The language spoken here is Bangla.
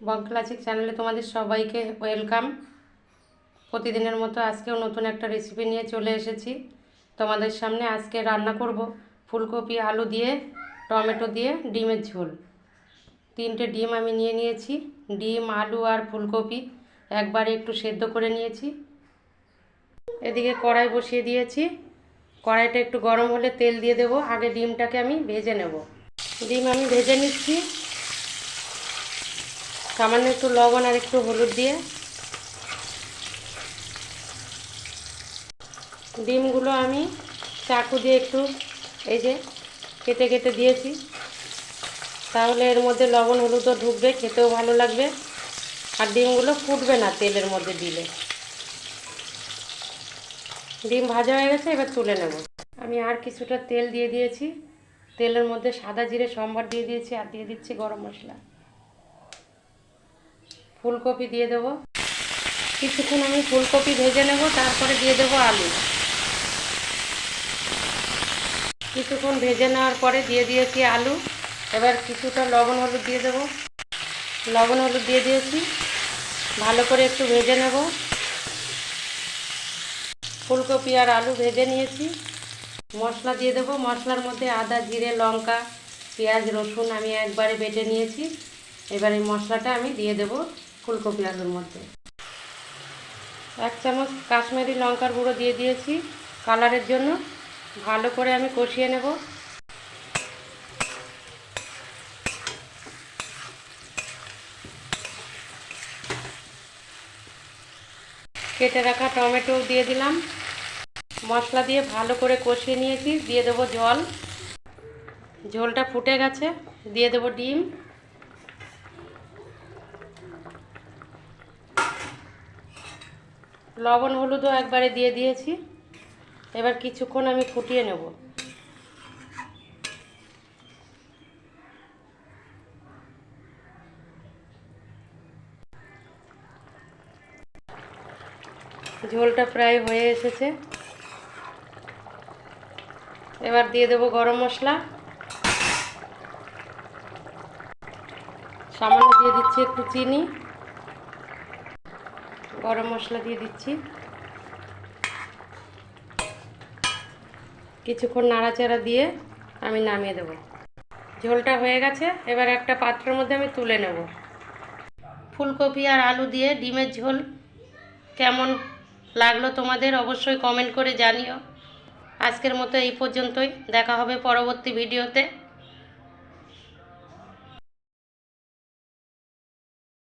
বং ক্লাসিক চ্যানেলে তোমাদের সবাইকে ওয়েলকাম। প্রতিদিনের মতো আজকেও নতুন একটা রেসিপি নিয়ে চলে এসেছি। তোমাদের সামনে আজকে রান্না করব ফুলকপি, আলু দিয়ে, টমেটো দিয়ে, ডিমের ঝোল। তিনটে ডিম আমি নিয়ে নিয়েছি, ডিম, আলু আর ফুলকপি। একবারে একটু সেদ্ধ করে নিয়েছি। এদিকে কড়াই বসিয়ে দিয়েছি। কড়াইটা একটু গরম হলে তেল দিয়ে দেবো। আগে ডিমটাকে আমি ভেজে নেব। ডিম আমি ভেজে নিচ্ছি। সামান্য একটু লবণ আর একটু হলুদ দিয়ে ডিমগুলো আমি চাকু দিয়ে একটু এই যে কেটে কেটে দিয়েছি। তাহলে এর মধ্যে লবণ হলুদও ঢুকবে, খেতেও ভালো লাগবে আর ডিমগুলো ফুটবে না তেলের মধ্যে দিলে। ডিম ভাজা হয়ে গেছে, এবার তুলে নেব। আমি আর কিছুটা তেল দিয়ে দিয়েছি। তেলের মধ্যে সাদা জিরে, সম্বার দিয়ে দিয়েছি আর দিয়ে দিচ্ছি গরম মশলা। ফুলকপি দিয়ে দেবো। কিছুক্ষণ আমি ফুলকপি ভেজে নেব, তারপরে দিয়ে দেবো আলু। কিছুক্ষণ ভেজে নেওয়ার পরে দিয়ে দিয়েছি আলু। এবার কিছুটা লবণ হলুদ দিয়ে দেবো। লবণ হলুদ দিয়ে দিয়েছি। ভালো করে একটু ভেজে নেব। ফুলকপি আর আলু ভেজে নিয়েছি। মশলা দিয়ে দেবো। মশলার মধ্যে আদা, জিরে, লঙ্কা, পেঁয়াজ, রসুন আমি একবারে বেটে নিয়েছি। এবার এই মশলাটা আমি দিয়ে দেব। ফুলকপি আলুর মধ্যে। এক চামচ কাশ্মীরি লঙ্কার গুঁড়ো দিয়ে দিয়েছি। কালারের জন্য ভালো করে আমি কষিয়ে নেব। কেটে রাখা টমেটো দিয়ে দিলাম। মশলা দিয়ে ভালো করে কষিয়ে নিয়েছি। দিয়ে দেবো জল। ঝোলটা ফুটে গেছে। দিয়ে দেবো ডিম। লবণ হলুদও একবারে দিয়ে দিয়েছি। এবার কিছুক্ষণ আমি ফুটিয়ে নেব। ঝোলটা প্রায় হয়ে এসেছে। এবার দিয়ে দেবো গরম মশলা। সামান্য দিয়ে দিচ্ছি একটু চিনি। গরম মশলা দিয়ে দিচ্ছি। কিছুক্ষণ নাড়াচাড়া দিয়ে আমি নামিয়ে দেবো। ঝোলটা হয়ে গেছে, এবার একটা পাত্রের মধ্যে আমি তুলে নেব। ফুলকপি আর আলু দিয়ে ডিমের ঝোল কেমন লাগল তোমাদের অবশ্যই কমেন্ট করে জানিও। আজকের মতো এই পর্যন্তই, দেখা হবে পরবর্তী ভিডিওতে।